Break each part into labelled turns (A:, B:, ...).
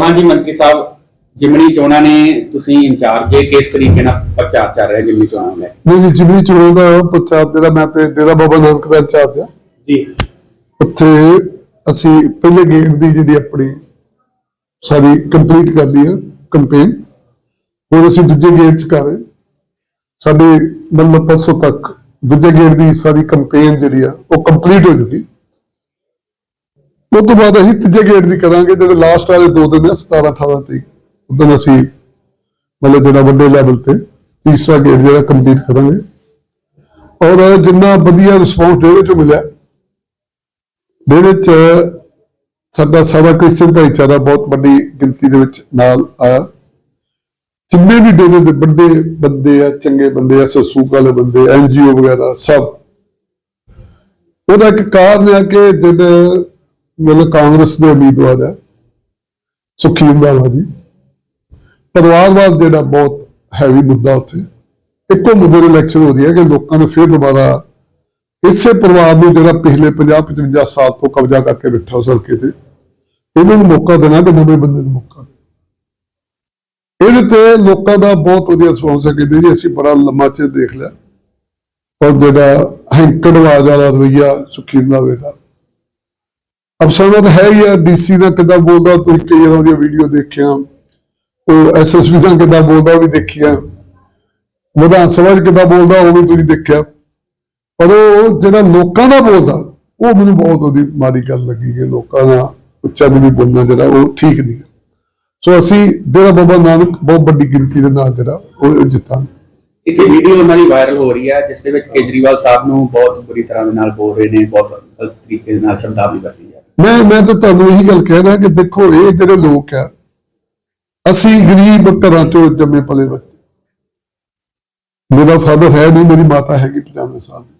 A: ਹਾਂਜੀ ਮੰਤਰੀ ਸਾਹਿਬ ਜਿਮਣੀ ਚੋਣਾਂ ਨੇ ਤੁਸੀਂ ਇੰਚਾਰਜ ਜੇ ਕਿਸ ਤਰੀਕੇ ਨਾਲ ਪ੍ਰਚਾਰ ਚੱਲ ਰਿਹਾ ਜਿਮਣੀ ਚੋਣਾਂ ਲੈ
B: ਨਹੀਂ ਜੀ ਜਿਮਨੀ ਚੋਣ ਦਾ ਪੰਚਾਇਤ ਜਿਹੜਾ ਮੈਂ ਤੇ ਡੇਰਾ ਬਾਬਾ ਨਾਨਕ ਦਾ ਇੰਚਾਰਜ ਆ
A: ਜੀ।
B: ਉੱਥੇ ਅਸੀਂ ਪਹਿਲੇ ਗੇਮ ਦੀ ਜਿਹੜੀ ਆਪਣੀ ਸਾਰੀ ਕੰਪਲੀਟ ਕਰ ਲਈ ਹੈ ਕੰਪੇਨ ਹੁਣ ਅਸੀਂ ਦੂਜੇ ਗੇਮ ਚ ਕਰ ਰਹੇ। ਸਾਡੇ ਮਤਲਬ ਪਰਸੋਂ ਤੱਕ ਦੂਜੇ ਗੇਮ ਦੀ ਸਾਰੀ ਕੰਪੇਨ ਜਿਹੜੀ ਆ ਉਹ ਕੰਪਲੀਟ ਹੋ ਜੂਗੀ ਉਸ ਤੋਂ ਬਾਅਦ ਅਸੀਂ ਤੀਜੇ ਗੇੜ ਦੀ ਕਰਾਂਗੇ, ਜਿਹੜੇ ਲਾਸਟ ਵਾਲੇ ਦੋ ਦਿਨ ਨੇ 17 18 ਤਰੀਕ। ਉਦੋਂ ਅਸੀਂ ਮਤਲਬ ਜਿਹੜਾ ਵੱਡੇ ਲੈਵਲ ਤੇ ਤੀਸਰਾ ਗੇੜ ਜਿਹੜਾ ਕੰਪਲੀਟ ਕਰਾਂਗੇ। ਔਰ ਜਿੰਨਾ ਵਧੀਆ ਰਿਸਪੌਂਸ ਡੇਰੇ ਚੋਂ ਮਿਲਿਆ, ਡੇਰੇ ਚ ਸਾਡਾ ਸਾਰਾ ਕ੍ਰਿਸਚਨ ਭਾਈਚਾਰਾ ਬਹੁਤ ਵੱਡੀ ਗਿਣਤੀ ਦੇ ਵਿੱਚ ਨਾਲ ਆਇਆ। ਜਿੰਨੇ ਵੀ ਡੇਰੇ ਦੇ ਵੱਡੇ ਬੰਦੇ ਆ, ਚੰਗੇ ਬੰਦੇ ਆ, ਸਸੂਕ ਵਾਲੇ ਬੰਦੇ ਐਨਜੀਓ ਵਗੈਰਾ ਸਭ, ਉਹਦਾ ਇੱਕ ਕਾਰਨ ਹੈ ਕਿ ਜਿਹੜੇ ਮਤਲਬ ਕਾਂਗਰਸ ਦੇ ਉਮੀਦਵਾਰ ਹੈ ਸੁਖੀ ਰੰਧਾਵਾ ਜੀ। ਪਰਿਵਾਰਵਾਦ ਜਿਹੜਾ ਬਹੁਤ ਹੈਵੀ ਮੁੱਦਾ ਉੱਥੇ। ਇੱਕੋ ਮੁੱਦੇ ਦੀ ਇਲੈਕਸ਼ਨ ਹੋ ਰਹੀ ਹੈ ਕਿ ਲੋਕਾਂ ਨੇ ਫਿਰ ਦੁਬਾਰਾ ਇਸੇ ਪਰਿਵਾਰ ਨੂੰ ਜਿਹੜਾ ਪਿਛਲੇ 50 55 ਸਾਲ ਤੋਂ ਕਬਜ਼ਾ ਕਰਕੇ ਬੈਠਾ ਉਸ ਹਲਕੇ ਤੇ, ਇਹਨਾਂ ਨੂੰ ਮੌਕਾ ਦੇਣਾ ਕਿ ਨਵੇਂ ਬੰਦੇ ਨੂੰ ਮੌਕਾ ਇਹਦੇ ਤੇ ਲੋਕਾਂ ਦਾ ਬਹੁਤ ਵਧੀਆ ਰਿਸਪੌਂਸ ਹੈ ਕਹਿੰਦੇ ਜੀ, ਅਸੀਂ ਬੜਾ ਲੰਮਾ ਚਿਰ ਦੇਖ ਲਿਆ। ਔਰ ਜਿਹੜਾ ਹੈਂਕੜਵਾਜ ਵਾਲਾ ਰਵਈਆ ਸੁਖੀ ਰੰਧਾਵੇ ਦਾ ਅਫਸਰਾਂ ਦਾ ਹੈ ਹੀ ਆ ਡੀਸੀ ਦਾ ਕਿੱਦਾਂ ਬੋਲਦਾ, ਤੁਸੀਂ ਕਈ ਵਾਰ ਉਹਦੀਆਂ ਵੀਡੀਓ ਦੇਖਿਆ। ਉਹ ਐਸਐਸਪੀ ਦਾ ਕਿੱਦਾਂ ਬੋਲਦਾ, ਉਹ ਵੀ ਦੇਖਿਆ। ਵਿਧਾਨ ਸਭਾ 'ਚ ਕਿੱਦਾਂ ਬੋਲਦਾ, ਉਹ ਵੀ ਤੁਸੀਂ ਦੇਖਿਆ। ਪਰ ਉਹ ਜਿਹੜਾ ਲੋਕਾਂ ਦਾ ਬੋਲਦਾ, ਉਹ ਮੈਨੂੰ ਬਹੁਤ ਉਹਦੀ ਮਾੜੀ ਗੱਲ ਲੱਗੀ ਕਿ ਲੋਕਾਂ ਦਾ ਉੱਚਾ ਨਹੀਂ ਬੋਲਣਾ ਜਿਹੜਾ, ਉਹ ਠੀਕ ਨਹੀਂ। ਸੋ ਅਸੀਂ ਡੇਰਾ ਬਾਬਾ ਨਾਨਕ ਬਹੁਤ ਵੱਡੀ ਗਿਣਤੀ ਦੇ ਨਾਲ ਜਿਹੜਾ, ਉਹ ਜਿੱਤਾਂਗੇ।
A: ਇੱਕ ਵੀਡੀਓ ਉਹਨਾਂ ਦੀ ਵਾਇਰਲ ਹੋ ਰਹੀ ਹੈ, ਜਿਸ ਦੇ ਵਿੱਚ ਕੇਜਰੀਵਾਲ ਸਾਹਿਬ ਨੂੰ ਬਹੁਤ ਬੁਰੀ ਤਰ੍ਹਾਂ ਦੇ ਨਾਲ ਬੋਲ ਰਹੇ ਨੇ, ਬਹੁਤ ਗਲਤ ਤਰੀਕੇ ਦੇ ਨਾਲ ਸ਼ਬਦਾਵਲੀ ਵਰਤੀ ਜਾ
B: ਮੈਂ ਮੈਂ ਤਾਂ ਤੁਹਾਨੂੰ ਇਹੀ ਗੱਲ ਕਹਿ ਰਿਹਾ ਕਿ ਦੇਖੋ, ਇਹ ਜਿਹੜੇ ਲੋਕ ਆ, ਅਸੀਂ ਗਰੀਬ ਘਰਾਂ ਚੋਂ ਜੰਮੇ ਪਲੇ ਬੱਚੇ। ਮੇਰਾ ਫਾਦਰ ਹੈ ਨਹੀਂ, ਮੇਰੀ ਮਾਤਾ ਹੈਗੀ 95 ਸਾਲ ਦੀ।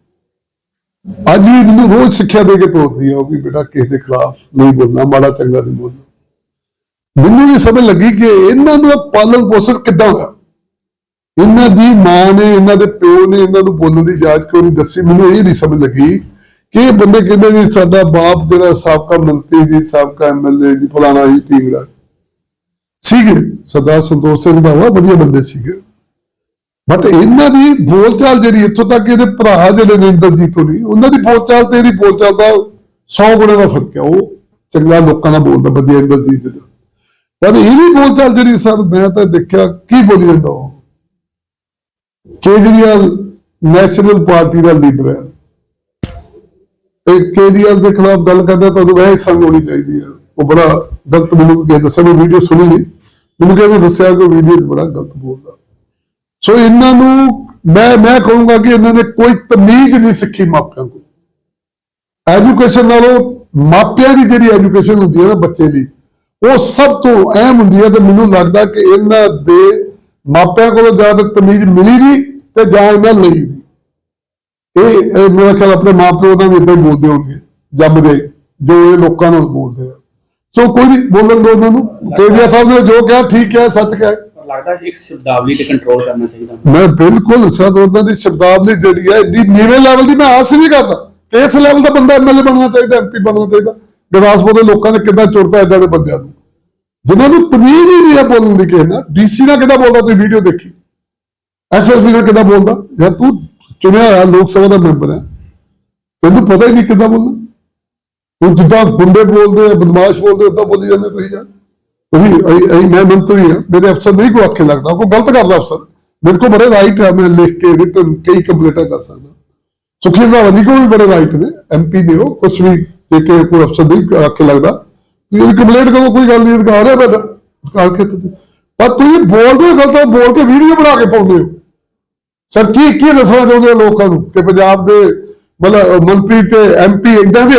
B: ਅੱਜ ਵੀ ਮੈਨੂੰ ਰੋਜ਼ ਸਿੱਖਿਆ ਦੇ ਕੇ ਤੋਰਦੀ ਆ, ਉਹ ਵੀ ਬੇਟਾ ਕਿਸੇ ਦੇ ਖਿਲਾਫ ਨਹੀਂ ਬੋਲਣਾ, ਮਾੜਾ ਚੰਗਾ ਨਹੀਂ ਬੋਲਣਾ। ਮੈਨੂੰ ਇਹ ਸਮਝ ਲੱਗੀ ਕਿ ਇਹਨਾਂ ਦਾ ਪਾਲਣ ਪੋਸ਼ਣ ਕਿੱਦਾਂ ਹੋਇਆ? ਇਹਨਾਂ ਦੀ ਮਾਂ ਨੇ, ਇਹਨਾਂ ਦੇ ਪਿਓ ਨੇ ਇਹਨਾਂ ਨੂੰ ਬੋਲਣ ਦੀ ਇਜਾਜ਼ਤ ਕਿਉਂ ਨਹੀਂ ਦੱਸੀ? ਮੈਨੂੰ ਇਹ ਨਹੀਂ ਸਮਝ ਲੱਗੀ ਕਿ ਬੰਦੇ ਕਹਿੰਦੇ ਜੀ, ਸਾਡਾ ਬਾਪ ਜਿਹੜਾ ਸਾਬਕਾ ਮੰਤਰੀ ਜੀ, ਸਾਬਕਾ ਐਮਐਲਏ ਜੀ, ਫਲਾਣਾ ਜੀ ਟੀਂਗੜਾ ਸੀਗੇ। ਸਰਦਾਰ ਸੰਤੋਖ ਸਿੰਘ ਦਾ ਵਧੀਆ ਬੰਦੇ ਸੀਗੇ। ਬਟ ਇਹਨਾਂ ਦੀ ਬੋਲਚਾਲ ਜਿਹੜੀ ਇੱਥੋਂ ਤੱਕ ਇਹਦੇ ਭਰਾ ਜਿਹੜੇ ਨੇ ਇੰਦਰਜੀਤ ਹੋਣੀ, ਉਹਨਾਂ ਦੀ ਬੋਲਚਾਲ ਤੇ ਇਹਦੀ ਬੋਲਚਾਲ ਦਾ 100 ਗੁਣਾ ਦਾ ਫ਼ਰਕ ਹੈ। ਉਹ ਚੰਗਾ ਲੋਕਾਂ ਨਾਲ ਬੋਲਦਾ, ਵਧੀਆ ਇੰਦਰਜੀਤ ਦਾ। ਪਰ ਇਹਦੀ ਬੋਲਚਾਲ ਜਿਹੜੀ ਸਰ, ਮੈਂ ਤਾਂ ਦੇਖਿਆ, ਕੀ ਬੋਲੀ ਜਾਂਦਾ ਉਹ? ਕੇਜਰੀਵਾਲ ਨੈਸ਼ਨਲ ਪਾਰਟੀ ਦਾ ਲੀਡਰ ਹੈ। ਇਹ ਕੇਜਰੀਵਾਲ ਦੇ ਖਿਲਾਫ ਗੱਲ ਕਰਦਾ ਤਾਂ ਤੁਹਾਨੂੰ ਵੈਸੇ ਸੰਗ ਹੋਣੀ ਚਾਹੀਦੀ ਹੈ ਉਹ ਬੜਾ ਗਲਤ ਮੈਨੂੰ ਕਿਸੇ ਦੱਸਿਆ, ਮੈਂ ਵੀਡੀਓ ਸੁਣੀ ਨਹੀਂ। ਮੈਨੂੰ ਕਿਸੇ ਦੱਸਿਆ ਕਿ ਵੀਡੀਓ ਬੜਾ ਗਲਤ ਬੋਲਦਾ। ਸੋ ਇਹਨਾਂ ਨੂੰ ਮੈਂ ਮੈਂ ਕਹੂੰਗਾ ਕਿ ਇਹਨਾਂ ਨੇ ਕੋਈ ਤਮੀਜ਼ ਨਹੀਂ ਸਿੱਖੀ ਮਾਪਿਆਂ ਕੋਲ। ਐਜੂਕੇਸ਼ਨ ਨਾਲੋਂ ਮਾਪਿਆਂ ਦੀ ਜਿਹੜੀ ਐਜੂਕੇਸ਼ਨ ਹੁੰਦੀ ਹੈ ਨਾ ਬੱਚੇ ਦੀ, ਉਹ ਸਭ ਤੋਂ ਅਹਿਮ ਹੁੰਦੀ ਹੈ ਤੇ ਮੈਨੂੰ ਲੱਗਦਾ ਕਿ ਇਹਨਾਂ ਦੇ ਮਾਪਿਆਂ ਕੋਲੋਂ ਜ਼ਿਆਦਾ ਤਮੀਜ਼ ਮਿਲੀ ਨਹੀਂ ਤੇ ਜਾਂ ਇਹਨਾਂ ਲਈ ਨਹੀਂ। ਇਹ ਮੇਰਾ ਖਿਆਲ ਆਪਣੇ ਮਾਪਿਓ ਦਾ ਵੀ ਇਦਾਂ ਹੀ ਬੋਲਦੇ ਹੋਣਗੇ ਜੰਮਦੇ ਜੋ ਇਹ ਲੋਕਾਂ ਨਾਲ ਬੋਲਦੇ ਆ। ਸੋ ਕੋਈ ਨਹੀਂ ਬੋਲਣ ਦੋ ਉਹਨਾਂ ਨੂੰ। ਕੇਜਰੀਵਾਲ ਸਾਹਿਬ ਨੇ ਜੋ ਕਿਹਾ ਠੀਕ ਹੈ ਸੱਚ ਕਿਹਾ।
A: ਲੱਗਦਾ ਇੱਕ ਸ਼ਬਦਾਵਲੀ ਤੇ ਕੰਟਰੋਲ ਕਰਨਾ ਚਾਹੀਦਾ।
B: ਮੈਂ ਬਿਲਕੁਲ ਸਦ ਉਹਨਾਂ ਦੀ ਸ਼ਬਦਾਵਲੀ ਜਿਹੜੀ ਹੈ ਏਡੀ ਨੀਵੇਂ ਲੈਵਲ ਦੀ ਮੈਂ ਆਸ ਨਹੀਂ ਕਰਦਾ। ਇਸ ਲੈਵਲ ਦਾ ਬੰਦਾ ਐਮਐਲਏ ਬਣਨਾ ਚਾਹੀਦਾ ਐਮਪੀ ਬਣਨਾ ਚਾਹੀਦਾ। ਗੁਰਦਾਸਪੁਰ ਦੇ ਲੋਕਾਂ ਨੇ ਕਿੱਦਾਂ ਚੁਰਤਾ ਇਦਾਂ ਦੇ ਬੰਦਿਆਂ ਨੂੰ। ਜਿਨ੍ਹਾਂ ਨੂੰ ਤਮੀਜ਼ ਹੀ ਨਹੀਂ ਹੈ ਬੋਲਣ ਦੀ ਕਿਸੇ ਨਾਲ। ਡੀਸੀ ਨਾਲ ਕਿੱਦਾਂ ਬੋਲਦਾ ਤੁਸੀਂ ਵੀਡੀਓ ਦੇਖੀ। ਐਸਐਸਪੀ ਨਾਲ ਕਿੱਦਾਂ ਬੋਲਦਾ? ਤੂੰ ਚੁਣਿਆ ਹੋਇਆ ਲੋਕ ਸਭਾ ਦਾ ਮੈਂਬਰ ਹੈ ਤੈਨੂੰ ਪਤਾ ਹੀ ਨਹੀਂ ਕਿੱਦਾਂ ਬੋਲਣਾ ਉਹ ਜਿੱਦਾਂ ਗੁੰਡੇ ਬੋਲਦੇ ਆ ਬਦਮਾਸ਼ ਬੋਲਦੇ ਉਦਾਂ ਬੋਲੀ ਜਾਂਦੇ ਤੁਸੀਂ ਯਾਰ ਤੁਸੀਂ ਅਈ- ਅਈ ਮੈਂ ਮੰਤਰੀ ਹਾਂ ਮੇਰੇ ਅਫਸਰ ਨਹੀਂ ਕੋਈ ਆਖੇ ਲੱਗਦਾ ਕੋਈ ਗਲਤ ਕਰਦਾ ਅਫਸਰ ਮੇਰੇ ਕੋਲ ਬੜੇ ਰਾਈਟ ਹੈ ਮੈਂ ਲਿਖ ਕੇ ਰਿਟਨ ਕਈ ਕੰਪਲੀਟਾਂ ਕਰ ਸਕਦਾ ਸੁਖੀ ਰਾਵਲੀ ਕੋਲ ਵੀ ਬੜੇ ਰਾਈਟ ਨੇ ਐਮਪੀ ਨੇ ਉਹ ਕੁਝ ਵੀ ਦੇ ਕੇ ਕੋਈ ਅਫਸਰ ਨਹੀਂ ਆਖੇ ਲੱਗਦਾ ਤੁਸੀਂ ਇਹ ਕੰਪਲੀਟ ਕਰੋ ਕੋਈ ਗੱਲ ਨਹੀਂ ਅਧਿਕਾਰ ਹੈ ਤੁਹਾਡਾ ਅਧਿਕਾਰ ਖੇਤਰ ਤੇ ਪਰ ਤੁਸੀਂ ਬੋਲਦੇ ਹੋ ਗਲਤ ਆ, ਬੋਲ ਕੇ ਵੀਡੀਓ ਬਣਾ ਕੇ ਪਾਉਂਦੇ ਹੋ ਸਰ, ਕੀ ਕੀ ਦੱਸਣਾ ਚਾਹੁੰਦੇ ਹੋ ਲੋਕਾਂ ਨੂੰ ਕਿ ਪੰਜਾਬ ਦੇ ਮਤਲਬ ਮੰਤਰੀ ਤੇ ਐਮਪੀ ਇਦਾਂ ਦੇ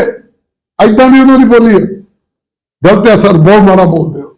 B: ਇਦਾਂ ਦੀ ਉਹਨਾਂ ਦੀ ਬੋਲੀ ਹੈ ਗਲਤ ਹੈ ਸਰ, ਬਹੁਤ ਮਾੜਾ ਬੋਲਦੇ ਹੋ।